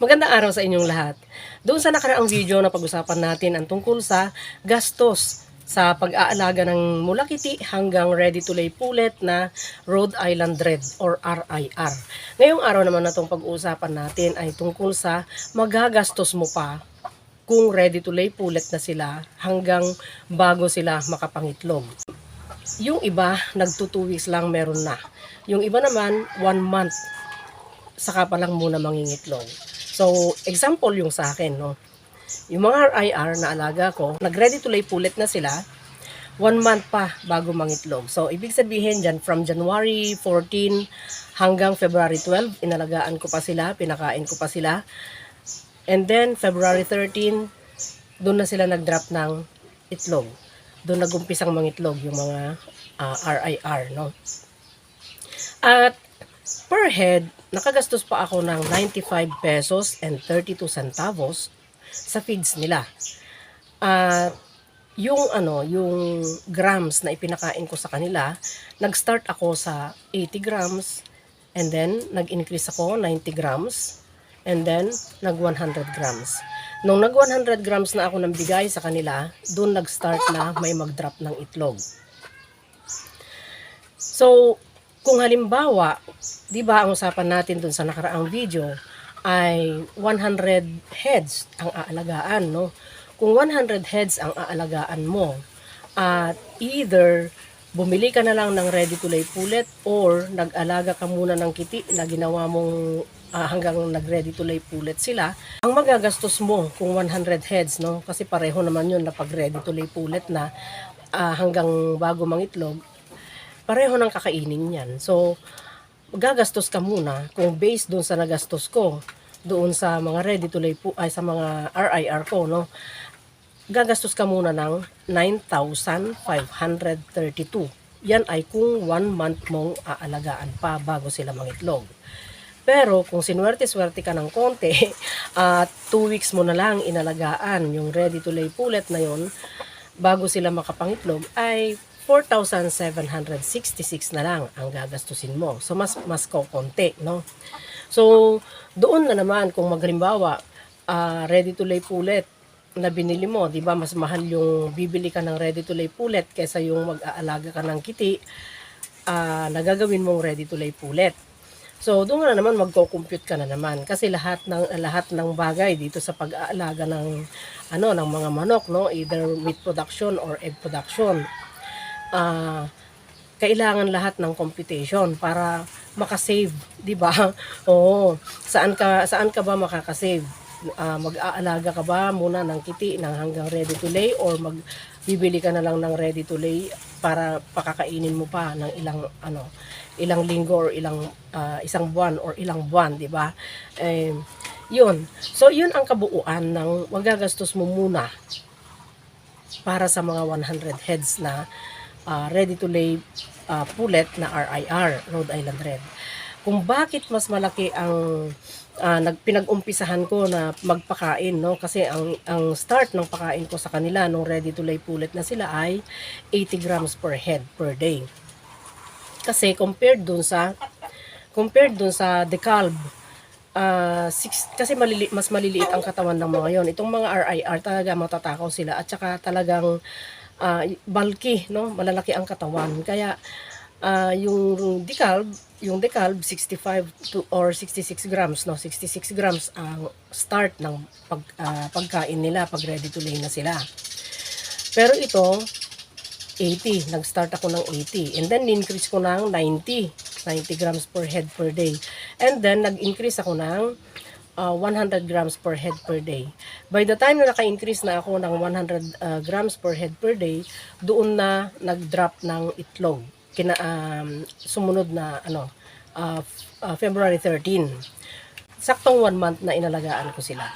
Magandang araw sa inyong lahat. Doon sa nakaraang video na pag-usapan natin ang tungkol sa gastos sa pag-aalaga ng mulakiti hanggang ready-to-lay pullet na Rhode Island Red or RIR. Ngayong araw naman na itong pag-uusapan natin ay tungkol sa magagastos mo pa kung ready-to-lay pullet na sila hanggang bago sila makapangitlog. Yung iba, nagto 2 weeks lang meron na. Yung iba naman, 1 month saka pa lang muna mangingitlog. So, example yung sa akin, no? Yung mga RIR na alaga ko, nag-ready to lay pulet na sila, one month pa bago mangitlog. So, ibig sabihin dyan, from January 14 hanggang February 12, inalagaan ko pa sila, pinakain ko pa sila. And then, February 13, doon na sila nag-drop ng itlog. Doon nagumpisang mangitlog yung mga ah, RIR, no? At per head, nakagastos pa ako ng 95 pesos and 32 centavos sa feeds nila. At yung ano, yung grams na ipinakain ko sa kanila, nag-start ako sa 80 grams and then nag-increase ako 90 grams and then nag 100 grams. Nung nag 100 grams na ako ng bigay sa kanila, doon nag-start na may mag-drop ng itlog. So, kung halimbawa, 'di ba ang usapan natin dun sa nakaraang video ay 100 heads ang aalagaan, no? Kung 100 heads ang aalagaan mo, at either bumili ka na lang ng ready to lay pullet or nag-alaga ka muna ng kiti na ginawa mong ah, hanggang nag-ready to lay pullet sila, ang magagastos mo kung 100 heads, no? Kasi pareho naman yun na pag ready to lay pullet na ah, hanggang bago mangitlog, pareho ng kakainin yan. So, gagastos ka muna kung based doon sa nagastos ko doon sa mga ready to lay po ay sa mga RIR ko no? Gagastos ka muna ng 9,532 yan ay kung one month mong aalagaan pa bago sila mangitlog. Pero kung sinuwerte-swerte ka ng konti at two weeks mo na lang inalagaan yung ready to lay pullet na yon bago sila makapangitlog ay 4,766 na lang ang gagastusin mo. So, mas, mas konti, no? So, doon na naman, kung maghalimbawa, ah, ready to lay pullet na binili mo, di ba, mas mahal yung bibili ka ng ready to lay pullet kaysa yung mag-aalaga ka ng kiti ah, na gagawin mong ready to lay pullet. So, doon na naman magko-compute ka na naman kasi lahat ng lahat ng bagay dito sa pag-aalaga ng ano ng mga manok, no, either meat production or egg production ah kailangan lahat ng computation para makasave, 'di ba? Oo. Saan ka saan ka ba makakasave? Ah, mag-aalaga ka ba muna ng kiti ng hanggang ready to lay or magbibili ka na lang ng ready to lay para pakakainin mo pa ng ilang ano ilang linggo or ilang ah, isang buwan or ilang buwan, 'di ba? Eh, 'yun. So 'yun ang kabuuan ng magagastos mo muna para sa mga 100 heads na ah, ready to lay ah, pullet na RIR, Rhode Island Red. Kung bakit mas malaki ang ah, nagpinag-umpisahan ko na magpakain, no? Kasi ang, ang start ng pakain ko sa kanila nung ready to lay pullet na sila ay 80 grams per head per day. Kasi compared dun sa compared dun sa decalb ah six, kasi malili, mas maliliit ang katawan ng mga yon. Itong mga RIR talaga matatakaw sila at saka talagang ah, bulky, no? Malalaki ang katawan. Kaya ah, yung decalb, yung decalb 65 to or 66 grams, no? 66 grams ang start ng pag, ah, pagkain nila pag ready to lay na sila. Pero ito 80. Nag-start ako ng 80. And then, increase ko ng 90. 90 grams per head per day. And then, nag-increase ako ng uh, 100 grams per head per day. By the time na naka-increase na ako ng 100 uh, grams per head per day, doon na nag-drop ng itlog. Kina, um, sumunod na ano, uh, uh, February 13. Saktong one month na inalagaan ko sila.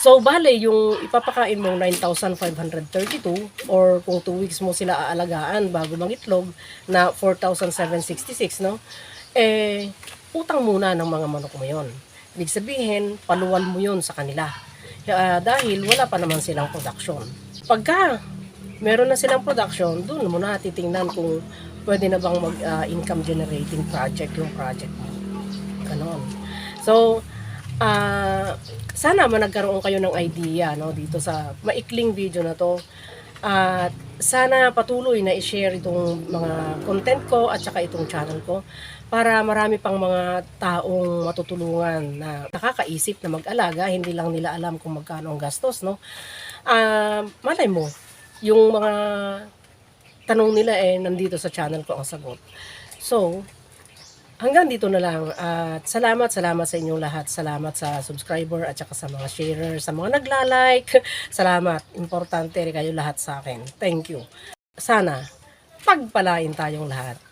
So, bale, yung ipapakain mong 9,532 or kung 2 weeks mo sila aalagaan bago mangitlog na 4,766, no? Eh, utang muna ng mga manok mo yon. Ibig sabihin, paluwal mo yon sa kanila. Kaya, dahil wala pa naman silang production. Pagka meron na silang production, doon mo na titingnan kung pwede na bang mag-income generating project yung project mo. Ganon. So, Ah, sana man nagkaroon kayo ng idea no dito sa maikling video na to. At sana patuloy na i-share itong mga content ko at saka itong channel ko para marami pang mga taong matutulungan na nakakaisip na mag-alaga, hindi lang nila alam kung magkano ang gastos, no? Ah, malay mo, yung mga tanong nila eh nandito sa channel ko ang sagot. So, hanggang dito na lang. At salamat, salamat sa inyong lahat. Salamat sa subscriber at saka sa mga sharer, sa mga nagla-like. Salamat. Importante rin kayo lahat sa akin. Thank you. Sana, pagpalain tayong lahat.